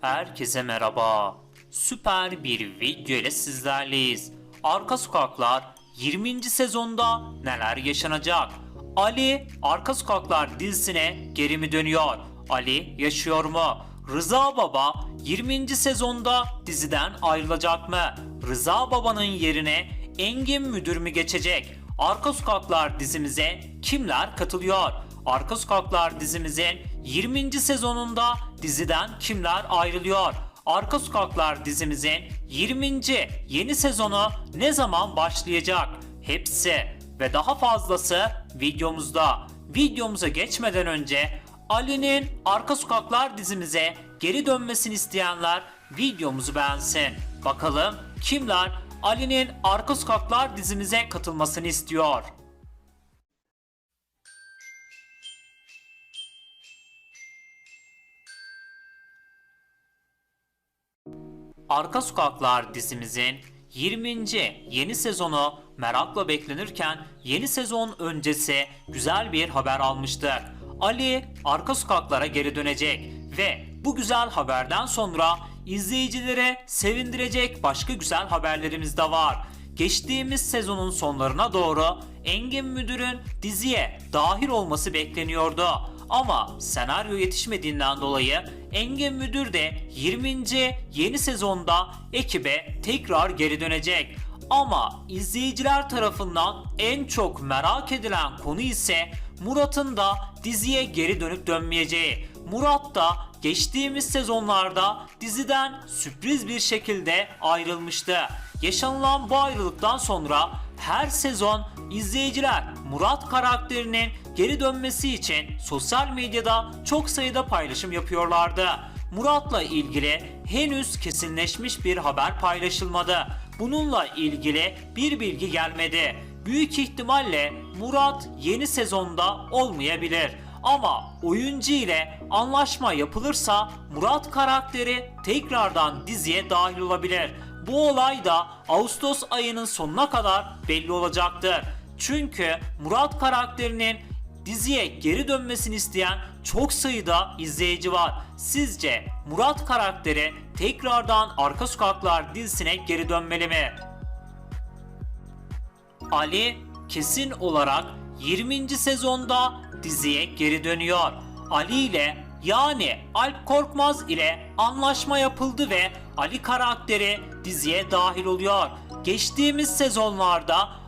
Herkese merhaba. Süper bir video ile sizlerleyiz. Arka Sokaklar 20. sezonda neler yaşanacak? Ali Arka Sokaklar dizisine geri mi dönüyor? Ali yaşıyor mu? Rıza Baba 20. sezonda diziden ayrılacak mı? Rıza Baba'nın yerine Engin Müdür mü geçecek? Arka Sokaklar dizimize kimler katılıyor? Arka Sokaklar dizimizin 20. sezonunda diziden kimler ayrılıyor? Arka Sokaklar dizimizin 20. yeni sezonu ne zaman başlayacak? Hepsi ve daha fazlası videomuzda. Videomuza geçmeden önce Ali'nin Arka Sokaklar dizimize geri dönmesini isteyenler videomuzu beğensin. Bakalım kimler Ali'nin Arka Sokaklar dizimize katılmasını istiyor? Arka Sokaklar dizimizin 20. yeni sezonu merakla beklenirken yeni sezon öncesi güzel bir haber almıştık. Ali Arka Sokaklara geri dönecek ve bu güzel haberden sonra izleyicilere sevindirecek başka güzel haberlerimiz de var. Geçtiğimiz sezonun sonlarına doğru Engin Müdür'ün diziye dahil olması bekleniyordu. Ama senaryo yetişmediğinden dolayı Engin Müdür de 20. yeni sezonda ekibe tekrar geri dönecek. Ama izleyiciler tarafından en çok merak edilen konu ise Murat'ın da diziye geri dönüp dönmeyeceği. Murat da geçtiğimiz sezonlarda diziden sürpriz bir şekilde ayrılmıştı. Yaşanılan bu ayrılıktan sonra her sezon izleyiciler Murat karakterinin geri dönmesi için sosyal medyada çok sayıda paylaşım yapıyorlardı. Murat'la ilgili henüz kesinleşmiş bir haber paylaşılmadı. Bununla ilgili bir bilgi gelmedi. Büyük ihtimalle Murat yeni sezonda olmayabilir. Ama oyuncu ile anlaşma yapılırsa Murat karakteri tekrardan diziye dahil olabilir. Bu olay da Ağustos ayının sonuna kadar belli olacaktır. Çünkü Murat karakterinin diziye geri dönmesini isteyen çok sayıda izleyici var. Sizce Murat karakteri tekrardan Arka Sokaklar dizisine geri dönmeli mi? Ali kesin olarak 20. sezonda diziye geri dönüyor. Ali ile yani Alp Korkmaz ile anlaşma yapıldı ve Ali karakteri diziye dahil oluyor. Geçtiğimiz sezonlarda